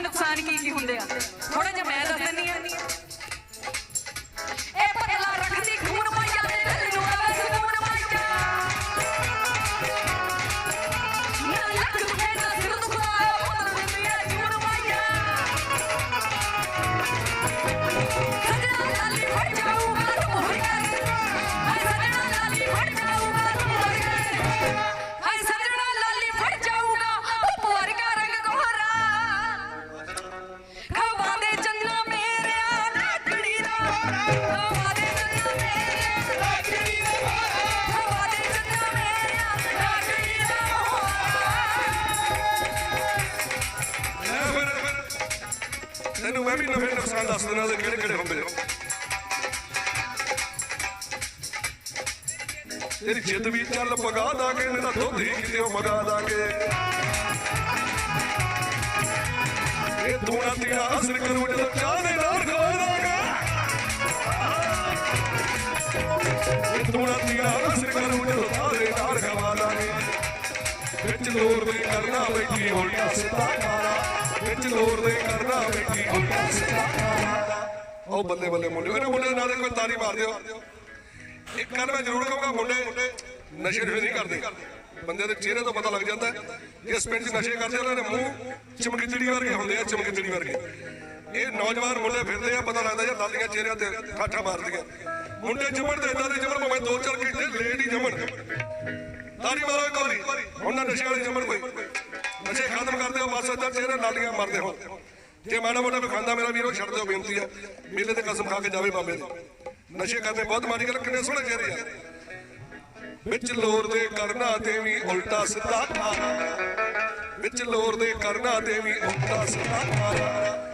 ਨੁਕਸਾਨ ਕੀ ਕੀ ਹੁੰਦੇ ਆ? ਥੋੜਾ ਜਿਹਾ ਮੈਂ ਦੱਸ ਦਿੰਦਾ ਕਿਹੜੇ ਕਿਹੜੇ ਹੁੰਦੇ ਤੇਰੀ ਜਿੱਦ ਵੀ ਚੱਲ ਪਗਾ ਦਾ ਕੇ ਦੁੱਧ ਹੀ ਕਿਤੇ ਮਗਾ ਦਾ ਇਹ ਦੂਣਾ ਤੇਰਾ ਅਸਰ ਕਰੂ ਜਦੋਂ ਚਾਹਨੇ ਨਾ ਵਿੱਚ ਲੋਰ ਦੇ ਕਰਨਾ ਬੈਠੀ ਹੋਣੀਆਂ ਸਿੱਧਾ ਖਾਣਾ ਵਿੱਚ ਲੋਰ ਦੇ ਕਰਨਾ ਬੈਠੀ ਹੋਣੀਆਂ ਸਿੱਧਾ ਖਾਣਾ ਉਹ ਬੱਲੇ ਬੱਲੇ ਮੁੰਡੇ ਇਹਨਾਂ ਮੁੰਡੇ ਦੇ ਕੋਈ ਤਾਰੀ ਮਾਰ ਦਿਓ। ਇੱਕ ਗੱਲ ਮੈਂ ਜ਼ਰੂਰ ਕਹੂੰਗਾ ਮੁੰਡੇ, ਨਸ਼ੇ ਨੁਸ਼ੇ ਨਹੀਂ ਕਰਦੇ। ਬੰਦੇ ਦੇ ਚਿਹਰੇ ਤੋਂ ਪਤਾ ਲੱਗ ਜਾਂਦਾ ਹੈ ਇਸ ਪਿੰਡ 'ਚ ਨਸ਼ੇ ਕਰਦੇ ਉਹਨਾਂ ਦੇ ਮੂੰਹ ਚਮਕੀਚੜੀ ਵਰਗੇ ਹੁੰਦੇ ਆ, ਚਮਕੀਚੜੀ ਵਰਗੇ। ਇਹ ਨੌਜਵਾਨ ਮੁੰਡੇ ਫਿਰਦੇ ਆ, ਪਤਾ ਲੱਗਦਾ ਯਾਰ ਲਾਲੀਆਂ ਚਿਹਰਿਆਂ ਤੇ ਠਾਠਾ ਮਾਰਦੀਆਂ। ਮੁੰਡੇ ਜੰਮਣ ਦੇ ਇਦਾਂ ਦੇ ਜੰਮਣ, ਭਾਵੇਂ ਦੋ ਚਾਰ ਘੰਟੇ ਲੇਟ ਹੀ ਜੰਮਣ। ਤਾਰੀ ਮਾਰੋ ਇੱਕ ਵਾਰੀ। ਉਹਨਾਂ ਨਸ਼ੇ ਵਾਲੇ ਜੰਮਣ ਕੋਈ। ਨਸ਼ੇ ਖਤਮ ਕਰਦੇ ਹੋ, ਬਸ ਇਦਾਂ ਚਿਹਰੇ ਲਾਲੀਆਂ ਮਾਰਦੇ ਹੋ। ਜੇ ਮਾੜਾ ਮੋਟਾ ਵੀ ਖਾਂਦਾ ਮੇਰਾ ਵੀਰੋ, ਛੱਡ ਦਿਓ, ਬੇਨਤੀ ਆ ਮੇਲੇ ਤੇ ਕਸਮ ਖਾ ਕੇ ਜਾਵੇ ਬਾਬੇ ਦੇ। ਨਸ਼ੇ ਕਰਦੇ ਬਹੁਤ ਮਾੜੀ ਗੱਲ, ਕਿੰਨੇ ਸੋਹਣੇ ਚਿਹਰੇ ਆ। ਵਿੱਚ ਲੋਰ ਦੇ ਕਰਨਾ ਤੇ ਵੀ ਉਲਟਾ ਸਿੱਧਾ। ਖਾਣਾ ਵਿੱਚ ਲੋਰ ਦੇ ਕਰਨਾ ਤੇ ਵੀ ਉਲਟਾ ਸਿੱਧਾ। ਖਾਣਾ